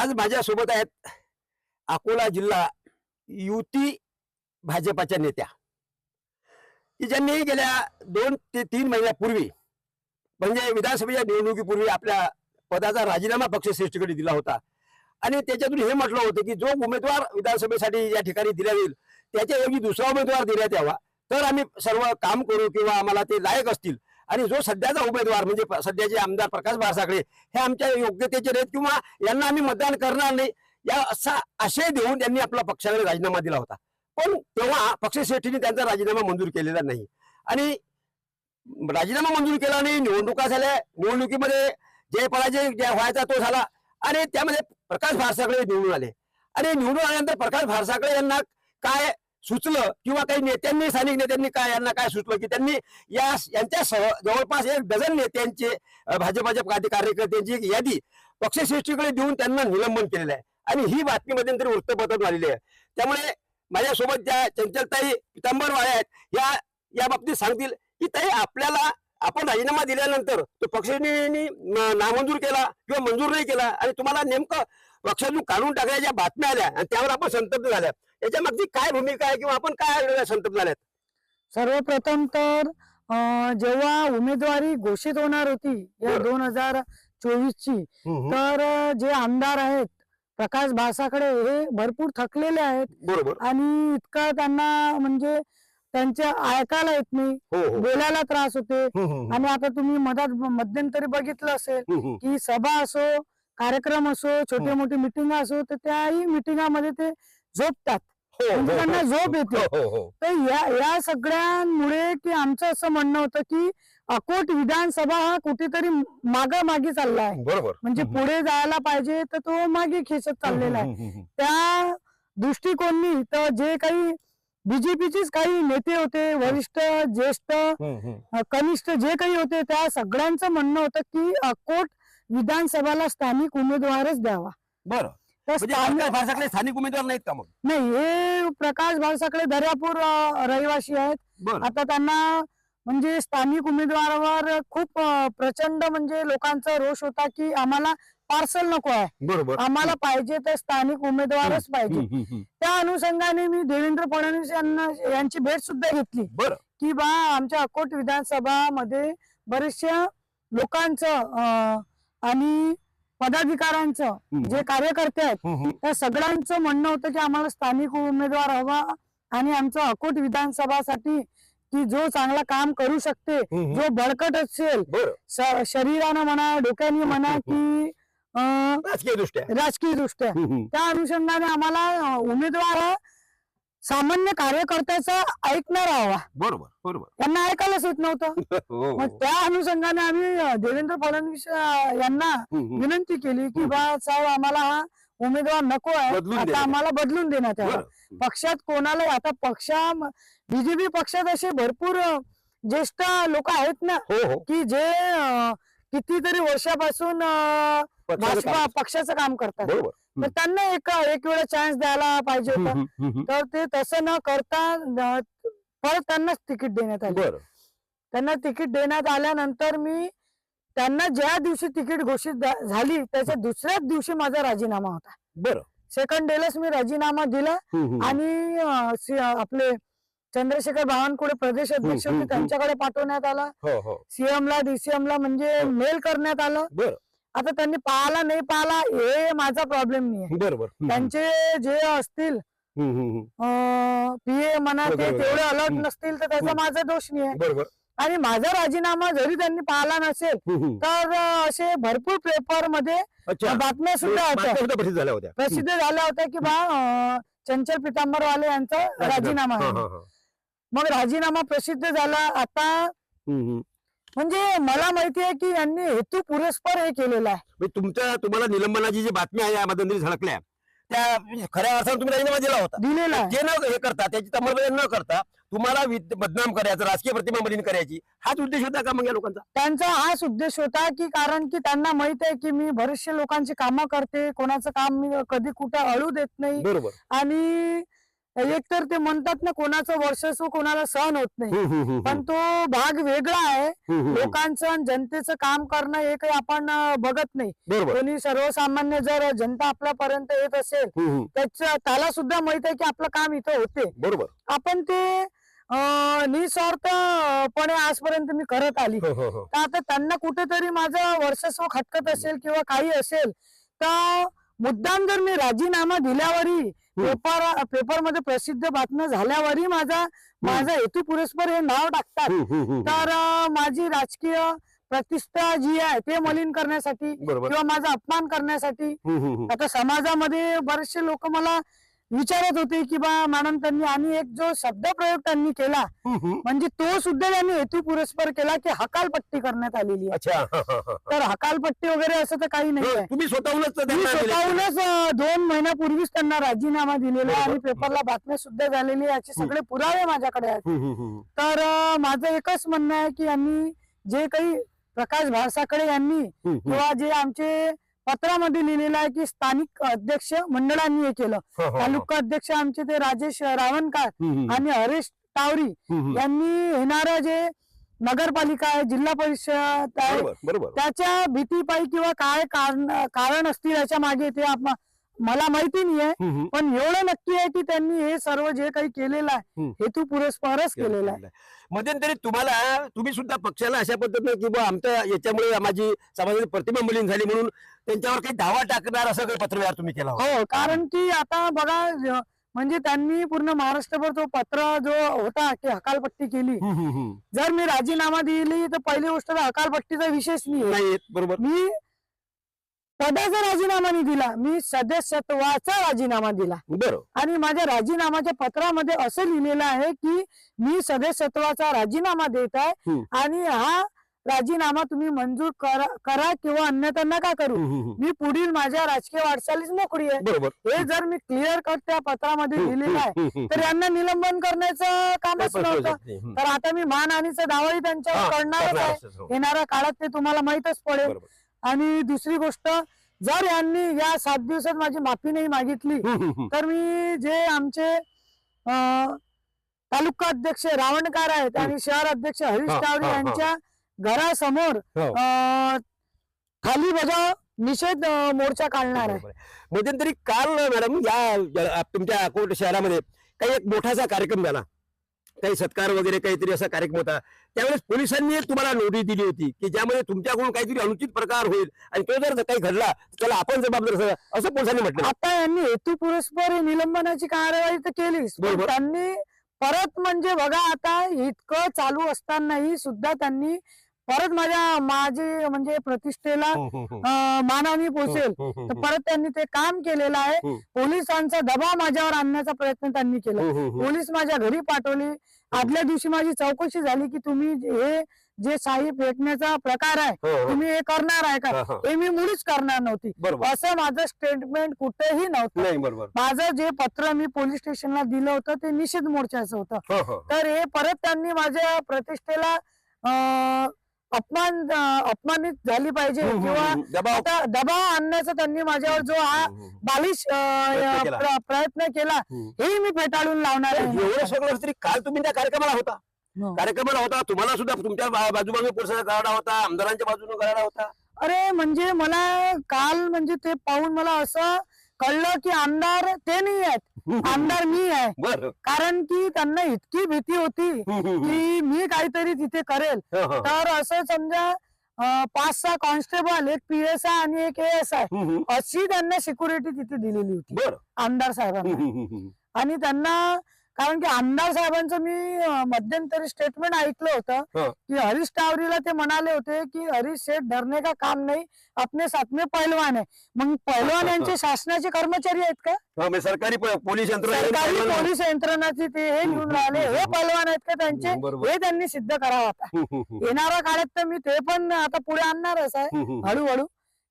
आज माझ्यासोबत आहेत अकोला जिल्हा युती भाजपाच्या नेत्या. की ज्यांनी गेल्या दोन ते तीन महिन्यापूर्वी म्हणजे विधानसभेच्या निवडणुकीपूर्वी आपल्या पदाचा राजीनामा पक्षश्रेष्ठीकडे दिला होता. आणि त्याच्यातून हे म्हटलं होतं की जो उमेदवार विधानसभेसाठी या ठिकाणी दिला जाईल त्याच्याऐवजी दुसरा उमेदवार देण्यात यावा. तर आम्ही सर्व काम करू किंवा आम्हाला ते लायक असतील. आणि जो सध्याचा उमेदवार म्हणजे सध्याचे आमदार प्रकाश बारसाकडे हे आमच्या योग्यतेचे नाहीत किंवा यांना आम्ही मतदान करणार नाही या असा आशय देऊन त्यांनी आपला पक्षाकडे राजीनामा दिला होता. पण तेव्हा पक्षश्रेष्ठीने त्यांचा राजीनामा मंजूर केलेला नाही. आणि राजीनामा मंजूर केला नाही निवडणुका झाल्या निवडणुकीमध्ये जय पराजय जे व्हायचा तो झाला आणि त्यामध्ये प्रकाश भारसाकडे निवडून आले. आणि निवडून आल्यानंतर प्रकाश भारसाकडे यांना काय सुचलं किंवा काही नेत्यांनी स्थानिक नेत्यांनी काय यांना काय सुचलं की त्यांनी या यांच्यासह जवळपास एक डझन नेत्यांचे भाजप भाजपाच्या कार्यकर्त्यांची एक यादी पक्षश्रेष्ठीकडे देऊन त्यांना निलंबन केलेलं आहे. आणि ही बातमी मध्यंतरी वृत्तपत्रात आलेली आहे त्यामुळे माझ्यासोबत ज्या चंचलताई पितांबर वाळे आहेत या या बाबतीत सांगतील की ताई आपल्याला आपण राजीनामा दिल्यानंतर तो पक्षाने नामंजूर केला किंवा मंजूर नाही केला आणि तुम्हाला नेमकं पक्षातून काढून टाकण्याच्या बातम्या आल्या आणि त्यावर आपण संतप्त झाल्या याच्या मागची काय भूमिका आहे किंवा आपण काय संतप्त झाल्यात? सर्वप्रथम तर जेव्हा उमेदवारी घोषित होणार होती या. दोन हजार चोवीस ची तर जे आमदार आहेत प्रकाश भासाकडे हे भरपूर थकलेले आहेत. आणि इतका त्यांना म्हणजे त्यांचे ऐकायला येत नाही. हो हो. बोलायला त्रास होते. आणि आता तुम्ही मधात मध्यंतरी बघितलं असेल. की सभा असो कार्यक्रम असो छोटे मोठे मिटिंग असो तर त्याही मिटिंगामध्ये ते झोपतात. त्यांना हो. झोप येते हो, हो, हो. तर या या सगळ्यांमुळे की आमचं असं म्हणणं होतं की अकोट विधानसभा हा कुठेतरी माग मागे चालला आहे बरोबर म्हणजे. पुढे जायला पाहिजे तर तो मागे खेचत चाललेला आहे. त्या दृष्टिकोननी तर जे काही बीजेपीचेच काही नेते होते वरिष्ठ ज्येष्ठ कनिष्ठ जे काही होते त्या सगळ्यांचं म्हणणं होतं की अकोट विधानसभाला स्थानिक उमेदवारच द्यावा बरं म्हणजे स्थानिक उमेदवार नाहीत का मग? नाही हे प्रकाश भावसाकडे दर्यापूर अ, रहिवासी आहेत. बरं. आता त्यांना म्हणजे स्थानिक उमेदवारावर खूप अ, प्रचंड म्हणजे लोकांचा रोष होता की आम्हाला पार्सल नको आहे. बरोबर. आम्हाला पाहिजे तर स्थानिक उमेदवारच पाहिजे. हम्म, हम्म, हम्म. त्या अनुषंगाने मी देवेंद्र फडणवीस यांना यांची भेट सुद्धा घेतली. बरं. की बा आमच्या अकोट विधानसभा मध्ये बरेचशा लोकांचं अ, आणि पदाधिकाऱ्यांचं. जे कार्यकर्ते आहेत. त्या सगळ्यांचं म्हणणं होतं की आम्हाला स्थानिक उमेदवार हवा आणि आमचं अकोट विधानसभासाठी की जो चांगला काम करू शकते. जो बळकट असेल शरीरानं म्हणा डोक्याने म्हणा की राजकीय दृष्ट्या राजकीय दृष्ट्या त्या अनुषंगाने आम्हाला उमेदवार सामान्य कार्यकर्त्याचा ऐकणारा हवा बरोबर बरोबर. यांना ऐकायलाच येत नव्हतं. हो, मग हो. त्या अनुषंगाने आम्ही देवेंद्र फडणवीस अं, यांना हम्म, हम्म. विनंती केली की बा साहेब आम्हाला हा उमेदवार नको आहे. आता देण्यात आम्हाला बदलून देण्यात यावा. बरं. पक्षात कोणाला आता पक्षा बीजेपी पक्षात असे भरपूर अ, ज्येष्ठ लोक आहेत ना हो हो. की जे अ, कितीतरी वर्षापासून अ, पक्षाचं भाजपा काम. पक्षाचं काम करतात. बरोबर. तर त्यांना एक एक वेळा चान्स द्यायला पाहिजे होता. हम्म, हम्म. तर ते तसं न करता परत त्यांनाच तिकीट देण्यात आलं. बरं. त्यांना तिकीट देण्यात आल्यानंतर मी त्यांना ज्या दिवशी तिकीट घोषित झाली त्याच्या दुसऱ्याच दिवशी माझा राजीनामा होता. बरं. सेकंड डेलाच मी राजीनामा दिला हम्म, हम्म. आणि अ, सी- आपले चंद्रशेखर बावनकुळे प्रदेश अध्यक्ष होते त्यांच्याकडे पाठवण्यात आला. हो हो. सीएम ला डीसीएम ला म्हणजे हो. मेल करण्यात आलं. आता त्यांनी पाहिला नाही पाहिला हे माझा प्रॉब्लेम नाही आहे बरोबर त्यांचे जे असतील. पीए म्हणा ते. तेवढे अलर्ट. नसतील तर त्याचा. माझा दोष नाही आहे बरोबर. आणि माझा राजीनामा जरी त्यांनी पाहिला नसेल. तर असे भरपूर पेपरमध्ये बातम्या सुद्धा होत्या. प्रसिद्ध झाल्या होत्या. प्रसिद्ध झाल्या होत्या की बा चंचल पितांबरवाले यांचा राजीनामा. आहे. मग राजीनामा प्रसिद्ध झाला. आता. म्हणजे मला माहिती आहे की यांनी हेतू पुरस्पर हे केलेलं आहे. तुमच्या तुम्हाला निलंबनाची जी बातमी आहे या मध्यंतरी झळकल्या. त्या खऱ्या अर्थानं तुम्ही राजीनामा दिला होता. दिलेलं जे न हे करता त्याची तंबाखू न करता तुम्हाला बदनाम करायचं राजकीय प्रतिमा मलिन करायची हाच उद्देश होता का मग या लोकांचा? त्यांचा हाच उद्देश होता की कारण की त्यांना माहीत आहे की मी बरेचसे लोकांची कामं करते. कोणाचं काम मी कधी कुठं अळू देत नाही. बरोबर. आणि एक तर ते म्हणतात ना कोणाचं वर्चस्व कोणाला सहन होत नाही. पण तो भाग वेगळा आहे. लोकांचं आणि जनतेचं काम करणं हे काही आपण बघत नाही. कोणी सर्वसामान्य जर जनता आपल्यापर्यंत येत असेल. त्याच्या त्याला सुद्धा माहीत आहे की आपलं काम इथं होते. बरोबर. आपण ते निस्वार्थपणे आजपर्यंत मी करत आली. हो, हो, हो. तर आता त्यांना कुठेतरी माझं वर्चस्व खटकत असेल किंवा काही असेल तर मुद्दाम जर मी राजीनामा दिल्यावरही पेपर पेपरमध्ये प्रसिद्ध बातम्या झाल्यावरही माझा माझा हेतू पुरस्पर हे नाव टाकतात. तर माझी राजकीय प्रतिष्ठा जी आहे ते मलिन करण्यासाठी किंवा माझा अपमान करण्यासाठी. आता समाजामध्ये बरेचसे लोक मला विचारत होते की बा मॅडम त्यांनी आणि एक जो शब्द प्रयोग त्यांनी केला. म्हणजे तो सुद्धा त्यांनी हेतू पुरस्पर केला की हकालपट्टी करण्यात आलेली आहे अच्छा. तर हकालपट्टी वगैरे असं तर काही नाही तुम्ही स्वतःहूनच दोन महिन्यापूर्वीच त्यांना राजीनामा दिलेला आहे आणि. पेपरला बातम्या सुद्धा झालेली याचे सगळे पुरावे माझ्याकडे आहेत. तर माझं एकच म्हणणं आहे की यांनी जे काही प्रकाश भासाकडे यांनी. किंवा जे आमचे पत्रामध्ये लिहिलेलं आहे की स्थानिक अध्यक्ष मंडळांनी हे केलं हो, हो, हो. तालुका अध्यक्ष आमचे ते राजेश रावणकार आणि हरीश टावरी. यांनी येणारं जे नगरपालिका आहे जिल्हा परिषद आहे त्याच्या भीतीपायी किंवा काय कारण कारण असतील याच्या मागे ते आप- मला माहिती नाही आहे हम्म, हम्म. पण एवढं नक्की आहे की त्यांनी हे सर्व जे काही केलेलं आहे हम्म. हेतू पुरस्परच केलेलं आहे मध्यंतरी तुम्हाला तुम्ही सुद्धा पक्षाला अशा पद्धतीने की बुवा आमच्या याच्यामुळे माझी समाजाची प्रतिमा मलिन झाली म्हणून त्यांच्यावर काही दावा टाकणार असं काही पत्रव्यवहार तुम्ही केला. हो कारण की आता बघा ज- म्हणजे त्यांनी पूर्ण महाराष्ट्रभर तो पत्र जो होता की हकालपट्टी केली. जर मी राजीनामा दिली तर पहिली गोष्ट हकालपट्टीचा विशेष नाही बरोबर मी पदाचा राजीनामा नाही दिला. मी सदस्यत्वाचा राजीनामा दिला. आणि माझ्या राजीनामाच्या पत्रामध्ये असं लिहिलेलं आहे की मी सदस्यत्वाचा राजीनामा देत आहे हम्म. आणि हा राजीनामा तुम्ही मंजूर करा करा किंवा अन्यथा नका करू. मी पुढील माझ्या राजकीय वाटचालीस मोकळी आहे. बरोबर. हे जर मी क्लिअर कट त्या पत्रामध्ये लिहिलेलं आहे तर यांना निलंबन करण्याचं कामच नव्हतं. तर आता मी मानहानीचा दावाही हा, त्यांच्यावर करणारच करणार आहे. हो. येणाऱ्या काळात ते तुम्हाला माहीतच पडेल. बरोबर. आणि दुसरी गोष्ट जर यांनी या सात दिवसात माझी माफी नाही मागितली. तर मी जे आमचे तालुका अध्यक्ष रावणकार आहेत आणि शहर अध्यक्ष हरीश हा, टावरे हा, हा. यांच्या घरासमोर हो. खाली बजाव निषेध मोर्चा काढणार आहे. मध्यंतरी काल मॅडम या या- तुमच्या अकोट शहरामध्ये काही एक मोठासा कार्यक्रम झाला काही सत्कार वगैरे काहीतरी असा कार्यक्रम होता. त्यावेळेस पोलिसांनी तुम्हाला नोटीस दिली होती की ज्यामध्ये तुमच्याकडून काहीतरी अनुचित प्रकार होईल आणि तो जर काही घडला त्याला आपण जबाबदार असं पोलिसांनी म्हटलं. आता यांनी हेतू पुरस्पर निलंबनाची कार्यवाही तर केलीच. त्यांनी परत म्हणजे बघा आता इतकं चालू असतानाही सुद्धा त्यांनी परत माझ्या माझे म्हणजे प्रतिष्ठेला हम्म, हम्म. अं, मानाने पोचेल तर. परत त्यांनी ते काम केलेलं आहे. पोलिसांचा दबाव माझ्यावर आणण्याचा प्रयत्न त्यांनी केला. पोलीस माझ्या घरी पाठवले आदल्या दिवशी माझी चौकशी झाली की तुम्ही हे जे साई फेकण्याचा प्रकार आहे हो, हो. तुम्ही हे करणार आहे का हा, हा. हे मी मुळीच करणार नव्हती असं माझं स्टेटमेंट कुठेही नव्हतं माझं जे पत्र मी पोलीस स्टेशनला दिलं होतं ते निषेध मोर्चाचं होतं हो, हो. तर हे परत त्यांनी माझ्या प्रतिष्ठेला अपमान अपमानित झाली पाहिजे हम्म, हम्म, किंवा हम्म. दबाव आता दबाव आणण्याचा त्यांनी माझ्यावर जो हा बालिश प्रयत्न केला. हेही मी फेटाळून लावणार आहे एवढं सगळं तरी काल तुम्ही त्या कार्यक्रमाला होता हो. कार्यक्रमाला होता तुम्हाला सुद्धा तुमच्या बाजूबाजू पोलिसांचा गाडा होता आमदारांच्या बाजूने गाडा होता अरे म्हणजे मला काल म्हणजे ते पाहून मला असं कळलं की आमदार ते नाही आहेत. आमदार मी आहे. कारण की त्यांना इतकी भीती होती की मी काहीतरी तिथे करेल. तर असं समजा पाच सहा कॉन्स्टेबल एक पी एस आय आणि एक एस आय अशी त्यांना सिक्युरिटी तिथे दिलेली होती. आमदार साहेबांना. आणि त्यांना कारण की आमदार साहेबांचं मी मध्यंतरी स्टेटमेंट ऐकलं होतं. की हरीश टावरीला ते म्हणाले होते की हरीश शेठ डरने का काम नाही अपने साथ में पहलवान आहे. मग पहलवान यांचे शासनाचे कर्मचारी आहेत का? सरकारी पोलीस सरकारी पोलीस यंत्रणाचे ते हे लिहून राहिले. हे पहलवान आहेत का त्यांचे? हे त्यांनी सिद्ध करावं आता. येणाऱ्या काळात तर मी ते पण आता पुढे आणणारच आहे. हळूहळू.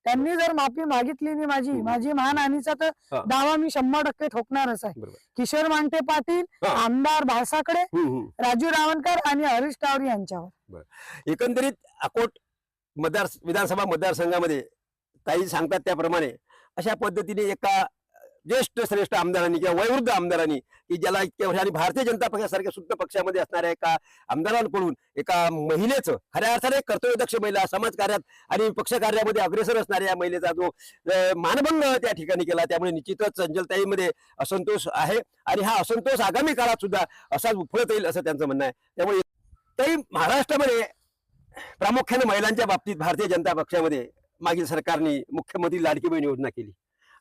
त्यांनी जर माफी मागितली नाही माझी. माझी मानहानीचा तर. दावा मी शंभर टक्के ठोकणारच आहे. किशोर मांगटे पाटील. आमदार भासाकडे राजू रावणकर आणि हरीश टावरी यांच्यावर एकंदरीत अकोट मतदार विधानसभा मतदारसंघामध्ये काही सांगतात त्याप्रमाणे अशा पद्धतीने एका ज्येष्ठ श्रेष्ठ आमदारांनी किंवा वयोवृद्ध आमदारांनी की ज्याला इतक्या वर्ष आणि भारतीय जनता पक्षासारख्या सुद्धा पक्षामध्ये असणाऱ्या एका आमदारांकडून एका महिलेचं खऱ्या अर्थाने कर्तव्यदक्ष महिला समाजकार्यात आणि पक्षकार्यामध्ये अग्रेसर असणाऱ्या या महिलेचा जो मानभंग त्या ठिकाणी केला त्यामुळे निश्चितच अंजलताईमध्ये असंतोष आहे आणि हा असंतोष आगामी काळात सुद्धा असाच उफळत येईल असं त्यांचं म्हणणं आहे. त्यामुळे ताई महाराष्ट्रामध्ये प्रामुख्याने महिलांच्या बाबतीत भारतीय जनता पक्षामध्ये मागील सरकारने मुख्यमंत्री लाडकी बहीण योजना केली.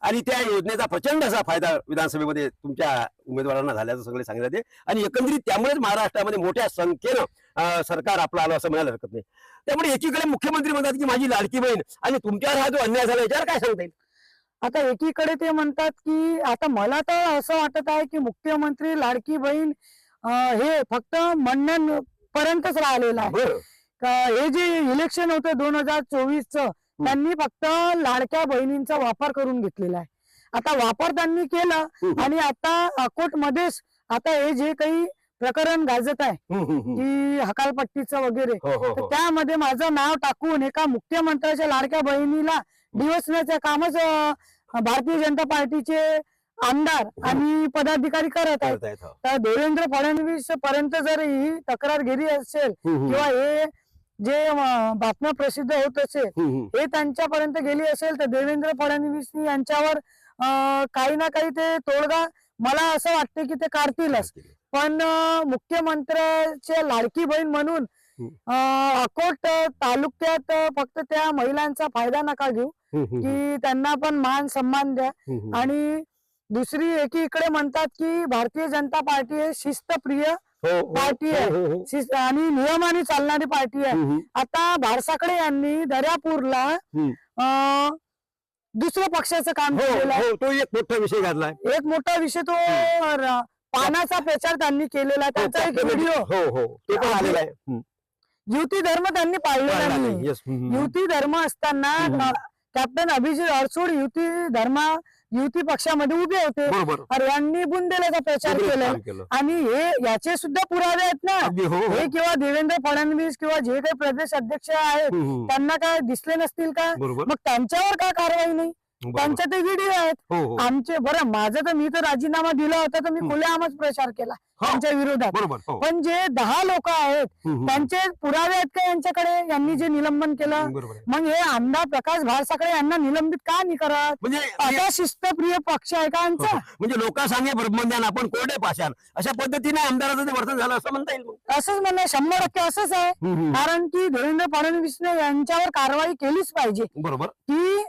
आणि त्या योजनेचा प्रचंड असा फायदा विधानसभेमध्ये तुमच्या उमेदवारांना झाल्याचं सगळे सांगितलं ते. आणि एकंदरीत त्यामुळेच महाराष्ट्रामध्ये मोठ्या संख्येनं सरकार आपलं आलं असं म्हणायला हरकत नाही. त्यामुळे एकीकडे मुख्यमंत्री म्हणतात की माझी लाडकी बहीण आणि तुमच्यावर हा जो अन्याय झाला याच्यावर काय सांगता येईल? आता एकीकडे ते म्हणतात की आता मला तर असं वाटत आहे की मुख्यमंत्री लाडकी बहीण हे फक्त म्हणण्यापर्यंतच राहिलेलं आहे. हे जे इलेक्शन होतं दोन हजार चोवीसचं त्यांनी फक्त लाडक्या बहिणींचा वापर करून घेतलेला आहे आता वापर त्यांनी केला. आणि आता अकोट मध्येच आता हे जे काही प्रकरण गाजत आहे. की हकालपट्टीचं वगैरे हो हो तर हो त्यामध्ये माझं नाव टाकून एका मुख्यमंत्र्याच्या लाडक्या बहिणीला डिवसण्याचं कामच भारतीय जनता पार्टीचे आमदार आणि पदाधिकारी करत आहेत. तर देवेंद्र फडणवीस पर्यंत जर ही तक्रार गेली असेल. किंवा हे जे बातम्या प्रसिद्ध होत हम्म. हे त्यांच्यापर्यंत गेली असेल तर देवेंद्र फडणवीस यांच्यावर काही ना काही ते तोडगा मला असं वाटते की ते काढतीलच. पण अं, मुख्यमंत्र्याचे लाडकी बहीण म्हणून अकोट तालुक्यात फक्त त्या महिलांचा फायदा नका घेऊ की त्यांना पण मान सन्मान द्या. आणि दुसरी एकीकडे म्हणतात की भारतीय जनता पार्टी हे शिस्तप्रिय पार्टी आहे. हो, हो, हो. शिस्त आणि नियमाने चालणारी पार्टी आहे. आता भारसाकडे यांनी दर्यापूरला दुसऱ्या पक्षाचं काम हो केलेलं आहे हो तो एक मोठा विषय घातलाय. एक मोठा विषय तो पानाचा प्रचार त्यांनी केलेला आहे. त्यांचा एक व्हिडिओ हो हो. तो पण आलेला आहे. युती धर्म त्यांनी पाळलेला पाळला नाही. युती धर्म असताना कॅप्टन अभिजित अडसूड युती धर्म युती पक्षामध्ये उभे होते. अरे यांनी बुंदेल्याचा प्रचार केलं. आणि हे याचे सुद्धा पुरावे आहेत ना. हो हो. हे किंवा देवेंद्र फडणवीस किंवा जे काही प्रदेश अध्यक्ष आहेत. त्यांना काय दिसले नसतील का? मग त्यांच्यावर का कारवाई नाही? त्यांच्या ते व्हिडिओ आहेत. हो हो. आमचे बरं माझं तर मी तर राजीनामा दिला होता तर मी हम्म. खुलेआमच प्रचार केला हो. त्यांच्या विरोधात. बरोबर हो. पण जे दहा लोक आहेत हम्म, हम्म. त्यांचे पुरावे आहेत का यांच्याकडे? यांनी जे निलंबन केलं. बरोबर आहे. मग हे आमदार प्रकाश भाळसाकडे यांना निलंबित का नाही करत? म्हणजे असा शिस्तप्रिय पक्ष आहे का यांचा म्हणजे लोकांसांगे ब्रह्मज्ञान आपण कोरडे पाषाण. अशा पद्धतीने आमदाराचं ते वर्तन झालं असं म्हणता येईल मग. असंच म्हणणं शंभर टक्के असंच आहे. हम्म, हम्म. कारण की देवेंद्र फडणवीसने यांच्यावर कारवाई केलीच पाहिजे. बरोबर. की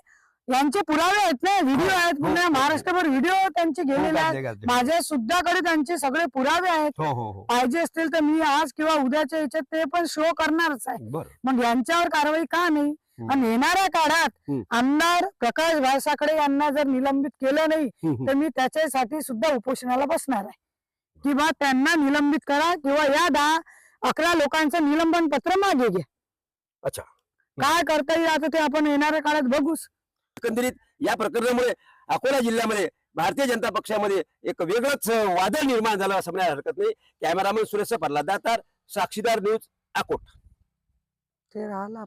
यांचे पुरावे आहेत ना व्हिडिओ आहेत. पुन्हा हो. महाराष्ट्रभर व्हिडिओ त्यांचे गेलेले आहेत. माझ्या सुद्धाकडे त्यांचे सगळे पुरावे आहेत. हो हो हो. पाहिजे असतील तर मी आज किंवा उद्याच्या याच्यात ते पण शो करणारच आहे. मग यांच्यावर कारवाई का नाही. आणि येणाऱ्या काळात. आमदार प्रकाश भाळसाकडे यांना जर निलंबित केलं नाही. तर मी त्याच्यासाठी सुद्धा उपोषणाला बसणार आहे. किंवा त्यांना निलंबित करा किंवा या दहा अकरा लोकांचं निलंबन पत्र मागे घ्या. अच्छा. काय करता येईल आता ते आपण येणाऱ्या काळात बघूच. एकंदरीत या प्रकरणामुळे अकोला जिल्ह्यामध्ये भारतीय जनता पक्षामध्ये एक वेगळंच वादळ निर्माण झालं असं म्हणायला हरकत नाही. कॅमेरामन सुरेश प्रल्हाद दातार साक्षीदार न्यूज अकोट. ते राहिला